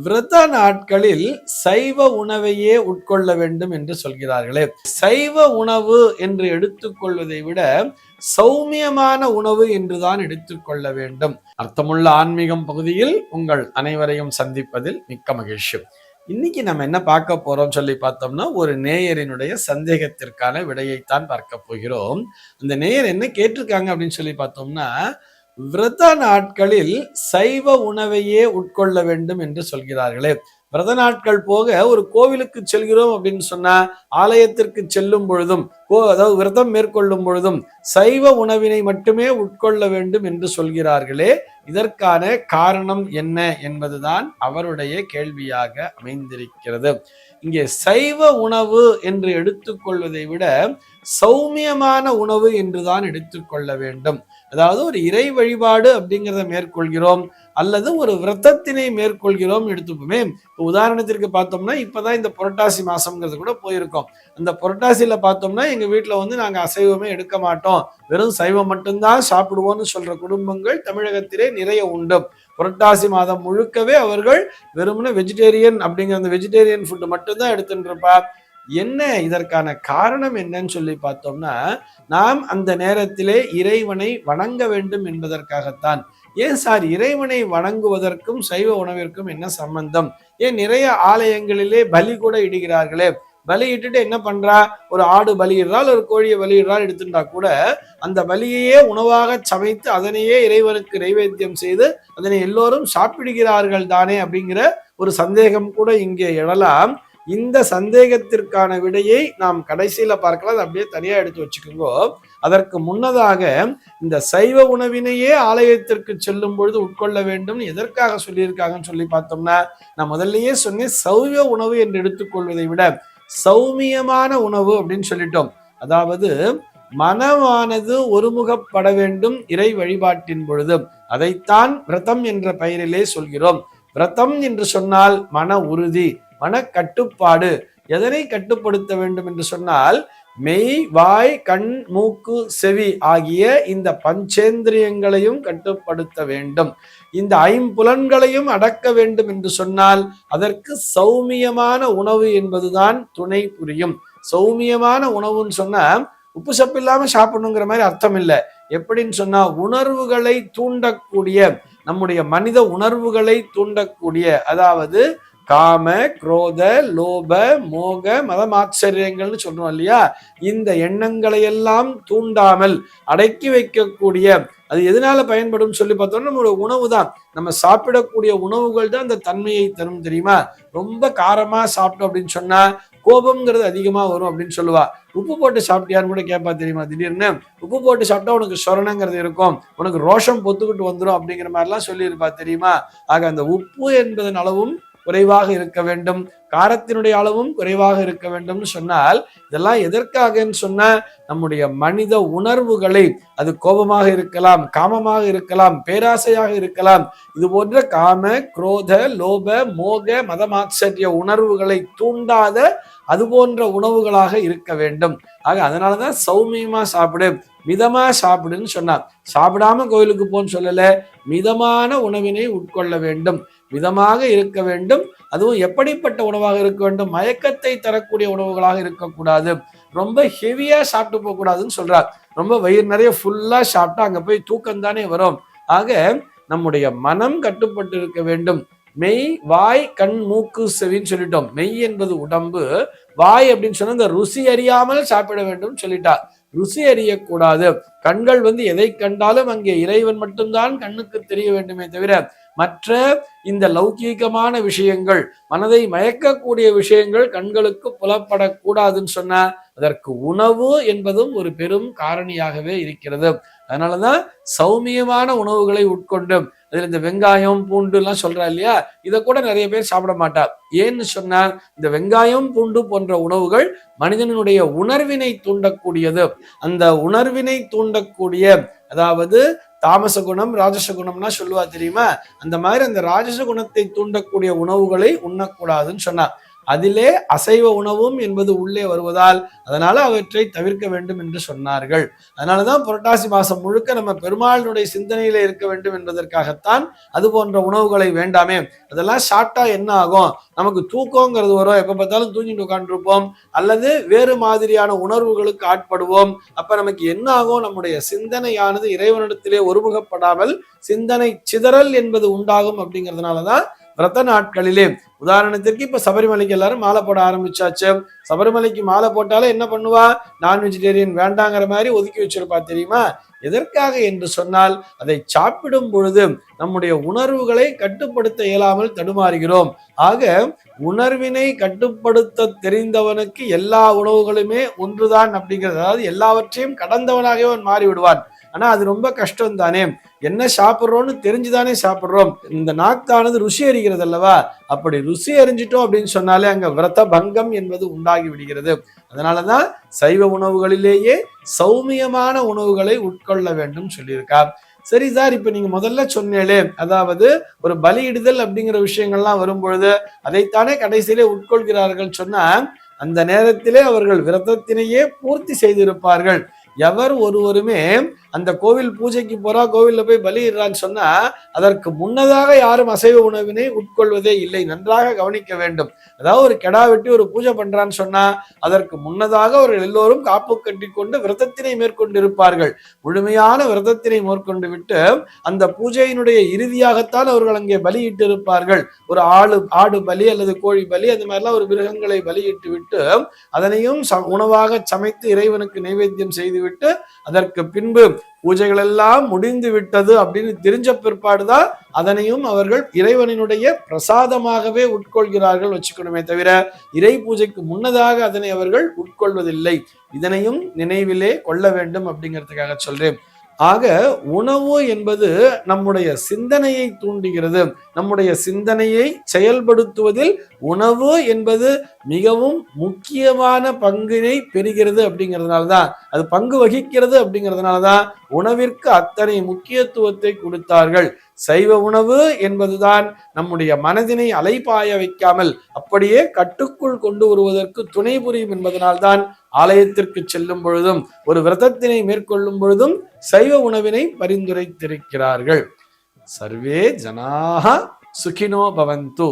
விரத நாட்களில் சைவ உணவையே உட்கொள்ள வேண்டும் என்று சொல்கிறார்களே. சைவ உணவு என்று எடுத்துக்கொள்வதை விட சௌமியமான உணவு என்றுதான் எடுத்துக்கொள்ள வேண்டும். அர்த்தமுள்ள ஆன்மீகம் பகுதியில் உங்கள் அனைவரையும் சந்திப்பதில் மிக்க மகிழ்ச்சி. இன்னைக்கு நம்ம என்ன பார்க்க போறோம் சொல்லி பார்த்தோம்னா ஒரு நேயரினுடைய சந்தேகத்திற்கான விடையைத்தான் பார்க்க போகிறோம். அந்த நேயர் என்ன கேட்டிருக்காங்க அப்படின்னு சொல்லி பார்த்தோம்னா விரத நாட்களில் சைவ உணவையே உட்கொள்ள வேண்டும் என்று சொல்கிறார்களே. விரத நாட்கள் போக ஒரு கோவிலுக்கு செல்கிறோம் அப்படின்னு சொன்னா ஆலயத்திற்கு செல்லும் பொழுதும் கோ அதாவது விரதம் மேற்கொள்ளும் பொழுதும் சைவ உணவினை மட்டுமே உட்கொள்ள வேண்டும் என்று சொல்கிறார்களே. இதற்கான காரணம் என்ன என்பதுதான் அவருடைய கேள்வியாக அமைந்திருக்கிறது. இங்கே சைவ உணவு என்று எடுத்துக்கொள்வதை விட சௌமியமான உணவு என்றுதான் எடுத்துக்கொள்ள வேண்டும். அதாவது ஒரு இறை வழிபாடு அப்படிங்கிறத மேற்கொள்கிறோம் அல்லது ஒரு விரதத்தினை மேற்கொள்கிறோம் எடுத்துப்போமே. இப்போ உதாரணத்திற்கு பார்த்தோம்னா இப்போதான் இந்த புரட்டாசி மாசம்ங்கிறது கூட போயிருக்கோம். அந்த புரட்டாசியில பார்த்தோம்னா எங்க வீட்டில் வந்து நாங்கள் அசைவமே எடுக்க மாட்டோம். வெறும் சைவம் மட்டும்தான் சாப்பிடுவோம்னு சொல்ற குடும்பங்கள் தமிழகத்திலே நிறைய உண்டு புரட்டாசி மாதம் முழுக்கவே அவர்கள் வெறுமனே வெஜிடேரியன் அப்படிங்கிற அந்த வெஜிடேரியன் ஃபுட்டு மட்டும்தான் எடுத்துட்டுருப்பா என்ன இதற்கான காரணம் என்னன்னு சொல்லி பார்த்தோம்னா நாம் அந்த நேரத்திலே இறைவனை வணங்க வேண்டும் என்பதற்காகத்தான். ஏன் சார் இறைவனை வணங்குவதற்கும் சைவ உணவிற்கும் என்ன சம்பந்தம்? ஏன் நிறைய ஆலயங்களிலே பலி கூட இடுகிறார்களே? பலியிட்டுட்டு என்ன பண்றா? ஒரு ஆடு பலியிடுறாள் ஒரு கோழியை பலியிடுறாள் எடுத்துட்டா கூட அந்த பலியையே உணவாக சமைத்து அதனையே இறைவனுக்கு நைவேத்தியம் செய்து அதனை எல்லோரும் சாப்பிடுகிறார்கள் தானே அப்படிங்கிற ஒரு சந்தேகம் கூட இங்கே எழலாம். இந்த சந்தேகத்திற்கான விடையை நாம் கடைசியில பார்க்கலாம். அதை அப்படியே தனியா எடுத்து வச்சுக்கோங்கோ. அதற்கு முன்னதாக இந்த சைவ உணவினையே ஆலயத்திற்கு செல்லும் பொழுது உட்கொள்ள வேண்டும். எதற்காக சொல்லியிருக்காங்கன்னு சொல்லி பார்த்தோம்னா நான் முதல்லயே சொன்னேன் சைவ உணவு என்று எடுத்துக்கொள்வதை விட சௌமியமான உணவு அப்படின்னு சொல்லிட்டோம். அதாவது மனமானது ஒருமுகப்பட வேண்டும் இறை வழிபாட்டின் பொழுது. அதைத்தான் விரதம் என்ற பெயரிலே சொல்கிறோம். விரதம் என்று சொன்னால் மன உறுதி மன கட்டுப்பாடு. எதனை கட்டுப்படுத்த வேண்டும் என்று சொன்னால் மெய் வாய் கண் மூக்கு செவி ஆகிய இந்த பஞ்சேந்திரியங்களையும் கட்டுப்படுத்த வேண்டும். இந்த ஐம்புலன்களையும் அடக்க வேண்டும் என்று சொன்னால் அதற்கு சௌமியமான உணவு என்பதுதான் துணை புரியும். சௌமியமான உணவுன்னு சொன்னா உப்பு சப்பு இல்லாம சாப்பிடணுங்கிற மாதிரி அர்த்தம் இல்லை. எப்படின்னு சொன்னா உணர்வுகளை தூண்டக்கூடிய நம்முடைய மனித உணர்வுகளை தூண்டக்கூடிய அதாவது காம குரோத லோப மோக மதமாச்சரியங்கள்னு சொல்றோம் இல்லையா? இந்த எண்ணங்களை எல்லாம் தூண்டாமல் அடக்கி வைக்கக்கூடிய அது எதனால பயன்படும் சொல்லி பார்த்தோம்னா நம்மளோட உணவு தான். நம்ம சாப்பிடக்கூடிய உணவுகள் தான் அந்த தன்மையை தரும் தெரியுமா? ரொம்ப காரமா சாப்பிட்டோம் அப்படின்னு சொன்னா கோபம்ங்கிறது அதிகமா வரும் அப்படின்னு சொல்லுவா. உப்பு போட்டு சாப்பிட்டியான்னு கூட கேட்பா தெரியுமா? திடீர்னு உப்பு போட்டு சாப்பிட்டா உனக்கு சொரணங்கிறது இருக்கும். உனக்கு ரோஷம் பொத்துக்கிட்டு வந்துடும் அப்படிங்கிற மாதிரிலாம் சொல்லியிருப்பா தெரியுமா? ஆக அந்த உப்பு என்பதன் அளவும் குறைவாக இருக்க வேண்டும். காரத்தினுடைய அளவும் குறைவாக இருக்க வேண்டும்னு சொன்னால் இதெல்லாம் எதற்காகன்னு சொன்ன நம்முடைய மனித உணர்வுகளை அது கோபமாக இருக்கலாம் காமமாக இருக்கலாம் பேராசையாக இருக்கலாம். இது போன்ற காம குரோத லோப மோக மதமாச்சரிய உணர்வுகளை தூண்டாத அது போன்ற உணவுகளாக இருக்க வேண்டும். ஆக அதனாலதான் சௌமியமா சாப்பிடு மிதமா சாப்பிடுன்னு சொன்னார் சாப்பிடாம கோயிலுக்கு போன்னு சொல்லல மிதமான உணவினை உட்கொள்ள வேண்டும். மிதமாக இருக்க வேண்டும். அதுவும் எப்படிப்பட்ட உணவாக இருக்க வேண்டும்? மயக்கத்தை தரக்கூடிய உணவுகளாக இருக்கக்கூடாது. ரொம்ப ஹெவியாக சாப்பிட்டு போகக்கூடாதுன்னு சொல்கிறார் சொல்றார். ரொம்ப வயிறு நிறைய ஃபுல்லாக சாப்பிட்டா அங்கே போய் தூக்கம் தானே வரும். ஆக நம்முடைய மனம் கட்டுப்பட்டு இருக்க வேண்டும். மெய் வாய் கண் மூக்கு செவின்னு சொல்லிட்டோம். மெய் என்பது உடம்பு. வாய் அப்படின்னு சொன்னா இந்த ருசி அறியாமல் சாப்பிட வேண்டும் சொல்லிட்டார். ருசி அறியக்கூடாது. கண்கள் வந்து எதை கண்டாலும் அங்கே இறைவன் மட்டும்தான் கண்ணுக்கு தெரிய வேண்டுமே தவிர மற்ற இந்த லௌகீகமான விஷயங்கள் மனதை மயக்கக்கூடிய விஷயங்கள் கண்களுக்கு புலப்படக்கூடாதுன்னு சொன்ன அதற்கு உணவு என்பதும் ஒரு பெரும் காரணியாகவே இருக்கிறது. அதனாலதான் சௌமியமான உணவுகளை உட்கொண்டு அதுல இந்த வெங்காயம் பூண்டு எல்லாம் சொல்றா இல்லையா? இதை கூட நிறைய பேர் சாப்பிட மாட்டார் ஏன்னு சொன்னா இந்த வெங்காயம் பூண்டு போன்ற உணவுகள் மனிதனுடைய உணர்வினை தூண்டக்கூடியது. அந்த உணர்வினை தூண்டக்கூடிய அதாவது தாமச குணம் ராஜச குணம்னா சொல்லுவா தெரியுமா? அந்த மாதிரி அந்த ராஜச குணத்தை தூண்டக்கூடிய உணவுகளை உண்ணக்கூடாதுன்னு சொன்னா அதிலே அசைவ உணவும் என்பது உள்ளே வருவதால் அதனால அவற்றை தவிர்க்க வேண்டும் என்று சொன்னார்கள். அதனாலதான் புரட்டாசி மாசம் முழுக்க நம்ம பெருமாளினுடைய சிந்தனையில இருக்க வேண்டும் என்பதற்காகத்தான் அது போன்ற உணவுகளை வேண்டாமே. அதெல்லாம் ஷார்ட்டா என்ன ஆகும்? நமக்கு தூக்கங்கிறது வரும். எப்ப பார்த்தாலும் தூங்கிட்டு உட்காந்துருப்போம் அல்லது வேறு மாதிரியான உணர்வுகளுக்கு ஆட்படுவோம். அப்ப நமக்கு என்ன ஆகும்? நம்முடைய சிந்தனையானது இறைவனிடத்திலே ஒருமுகப்படாமல் சிந்தனை சிதறல் என்பது உண்டாகும் அப்படிங்கிறதுனாலதான் விரத நாட்களிலே. உதாரணத்திற்கு இப்ப சபரிமலைக்கு எல்லாரும் மாலை போட ஆரம்பிச்சாச்சு. சபரிமலைக்கு மாலை போட்டாலே என்ன பண்ணுவா? நான் வெஜிடேரியன் வேண்டாங்கிற மாதிரி ஒதுக்கி வச்சிருப்பா தெரியுமா? எதற்காக என்று சொன்னால் அதை சாப்பிடும் பொழுது நம்முடைய உணர்வுகளை கட்டுப்படுத்த இயலாமல் தடுமாறுகிறோம். ஆக உணர்வினை கட்டுப்படுத்த தெரிந்தவனுக்கு எல்லா உணவுகளுமே ஒன்றுதான் அப்படிங்கிறது. அதாவது எல்லாவற்றையும் கடந்தவனாகவே அவன் மாறிவிடுவான். ஆனா அது ரொம்ப கஷ்டம் தானே என்ன சாப்பிட்றோம்னு தெரிஞ்சுதானே சாப்பிட்றோம். இந்த நாக்கானது ருசி அறிகிறது அல்லவா அப்படி ருசி அறிஞ்சிட்டோம் அப்படின்னு சொன்னாலே அங்க விரத பங்கம் என்பது உண்டாகி விடுகிறது. அதனாலதான் சைவ உணவுகளிலேயே சௌமியமான உணவுகளை உட்கொள்ள வேண்டும் சொல்லியிருக்கார். சரி சார் இப்ப நீங்க முதல்ல சொன்னேலே அதாவது ஒரு பலியிடுதல் அப்படிங்கிற விஷயங்கள்லாம் வரும் பொழுது அதைத்தானே கடைசியிலே உட்கொள்கிறார்கள் சொன்னா அந்த நேரத்திலே அவர்கள் விரதத்தினையே பூர்த்தி செய்திருப்பார்கள். எவர் ஒருவருமே அந்த கோவில் பூஜைக்கு போறா கோவில்ல போய் பலியிடுறான்னு சொன்னா அதற்கு முன்னதாக யாரும் அசைவ உணவினை உட்கொள்வதே இல்லை. நன்றாக கவனிக்க வேண்டும். அதாவது ஒரு கெடா வெட்டி ஒரு பூஜை பண்றான்னு சொன்னா அதற்கு முன்னதாக அவர்கள் எல்லோரும் காப்பு கட்டி கொண்டு விரதத்தினை மேற்கொண்டு இருப்பார்கள் முழுமையான விரதத்தினை மேற்கொண்டு விட்டு அந்த பூஜையினுடைய இறுதியாகத்தான் அவர்கள் அங்கே பலியிட்டு இருப்பார்கள் ஒரு ஆடு ஆடு பலி அல்லது கோழி பலி அந்த மாதிரிலாம் ஒரு மிருகங்களை பலியிட்டு விட்டு அதனையும் ச- உணவாக சமைத்து இறைவனுக்கு நைவேத்தியம் செய்துவிட்டு அதற்கு பின்பு பூஜைகள் எல்லாம் முடிந்து விட்டது அப்படின்னு தெரிஞ்ச பிற்பாடுதான் அதனையும் அவர்கள் இறைவனினுடைய பிரசாதமாகவே உட்கொள்கிறார்கள் வச்சுக்கணுமே தவிர இறை பூஜைக்கு முன்னதாக அதனை அவர்கள் உட்கொள்வதில்லை. இதனையும் நினைவிலே கொள்ள வேண்டும் அப்படிங்கிறதுக்காக சொல்றேன். ஆக உணவு என்பது நம்முடைய சிந்தனையை தூண்டுகிறது. நம்முடைய சிந்தனையை செயல்படுத்துவதில் உணவு என்பது மிகவும் முக்கியமான பங்கினை பெறுகிறது அப்படிங்கிறதுனால தான் அது பங்கு வகிக்கிறது அப்படிங்கிறதுனால தான் உணவிற்கு அத்தனை முக்கியத்துவத்தை கொடுத்தார்கள். சைவ உணவு என்பதுதான் நம்முடைய மனதினை அலைபாய வைக்காமல் அப்படியே கட்டுக்குள் கொண்டு வருவதற்கு துணை புரியும் என்பதனால்தான் ஆலயத்திற்கு செல்லும் பொழுதும் ஒரு விரதத்தினை மேற்கொள்ளும் பொழுதும் சைவ உணவினை பரிந்துரைத்திருக்கிறார்கள். சர்வே ஜனாக சுகினோ பவந்து.